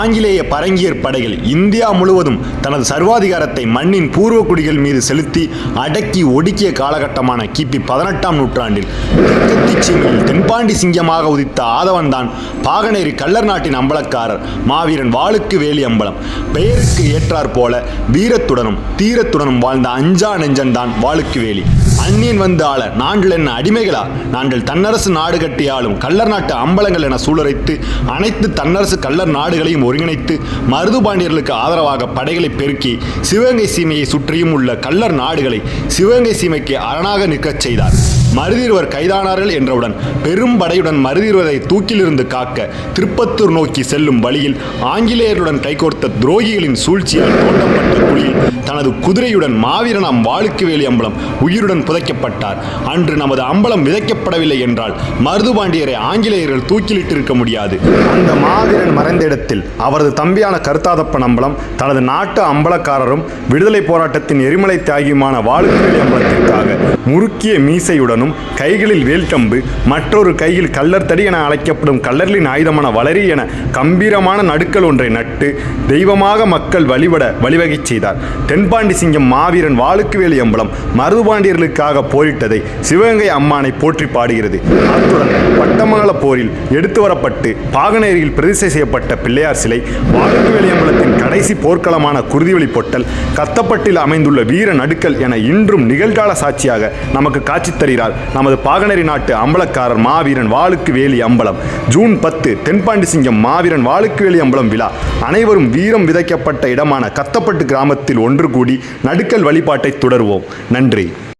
ஆங்கிலேய பரங்கியர் படைகள் இந்தியா முழுவதும் தனது சர்வாதிகாரத்தை மண்ணின் பூர்வ குடிகள் மீது செலுத்தி அடக்கி ஒடுக்கிய காலகட்டமான கிபி பதினெட்டாம் நூற்றாண்டில் தெற்கத்தி சீமையில் தென்பாண்டி சிங்கமாக உதித்த ஆதவன்தான் பாகனேரி கள்ளர் நாட்டின் அம்பலக்காரர் மாவீரன் வாளுக்கு வேலி அம்பலம். பெயருக்கு ஏற்றாற்போல வீரத்துடனும் தீரத்துடனும் வாழ்ந்த அஞ்சா நெஞ்சன்தான் வாளுக்கு வேலி. அந்நியன் வந்து ஆள. நாங்கள் என்ன அடிமைகளா? நாங்கள் தன்னரசு நாடு கட்டி ஆளும் கள்ளர் நாட்டு அம்பலங்கள் என சூழரைத்து அனைத்து தன்னரசு கள்ளர் நாடுகளையும் ஒருங்கிணைத்து மருதுபாண்டியர்களுக்கு ஆதரவாக படைகளை பெருக்கி சிவகங்கை சீமையை சுற்றியும் உள்ள கள்ளர் நாடுகளை சிவகங்கை சீமைக்கு அரணாக நிற்கச் செய்தார். மருதீர்வர் கைதானார்கள் என்றவுடன் பெரும் படையுடன் மருதீர்வரை தூக்கிலிருந்து காக்க திருப்பத்தூர் நோக்கி செல்லும் வழியில் ஆங்கிலேயருடன் கைகோர்த்த துரோகிகளின் சூழ்ச்சியால் தோண்டப்பட்ட குழியில் தனது குதிரையுடன் மாவீரனாம் வாளுக்கு வேலி அம்பலம் உயிருடன் புதைக்கப்பட்டார். அன்று நமது அம்பலம் விதைக்கப்படவில்லை என்றால் மருதுபாண்டியரை ஆங்கிலேயர்கள் தூக்கிலிட்டிருக்க முடியாது. அந்த மாவீரன் மறைந்த இடத்தில் அவரது தம்பியான கருத்தாதப்பன் அம்பலம் தனது நாட்டு அம்பலக்காரரும் விடுதலை போராட்டத்தின் எரிமலை தியாகியுமான வாளுக்கு வேலி அம்பலத்திற்காக முறுக்கிய மீசையுடனும் கைகளில் வேல்கம்பு மற்றொரு கையில் கள்ளர்தடி என அழைக்கப்படும் கள்ளர்களின் ஆயுதமான வளரி என கம்பீரமான நடுக்கல் ஒன்றை நட்டு தெய்வமாக மக்கள் வழிபட வழிவகைச் செய்தார். தென்பாண்டி சிங்கம் மாவீரன் வாளுக்கு வேலி அம்பலம் மருதுபாண்டியர்களுக்காக போரிட்டதை சிவகங்கை அம்மானை போற்றி பாடுகிறது. அத்துடன் பட்டமங்கல போரில் எடுத்து வரப்பட்டு பாகனேரியில் பிரதிஷ்டை செய்யப்பட்ட பிள்ளையார் சிலை வாளுக்கு வேலி அம்பலத்தின் கடைசி போர்க்களமான குருதிவெளி பொட்டல் கத்தப்பட்டில் அமைந்துள்ள வீர நடுக்கல் என இன்றும் நிகழ்கால சாட்சியாக நமக்கு காட்சி தருகிறார். நமது பாகனரி நாட்டு அம்பலக்காரர் மாவீரன் வாளுக்கு வேலி அம்பலம். ஜூன் பத்து தென்பாண்டி சிங்கம் மாவீரன் வாளுக்கு வேலி அம்பலம் விழா. அனைவரும் வீரம் விதைக்கப்பட்ட இடமான கத்தப்பட்டு கிராமத்தில் ஒன்று கூடி நடுக்கல் வழிபாட்டை தொடருவோம். நன்றி.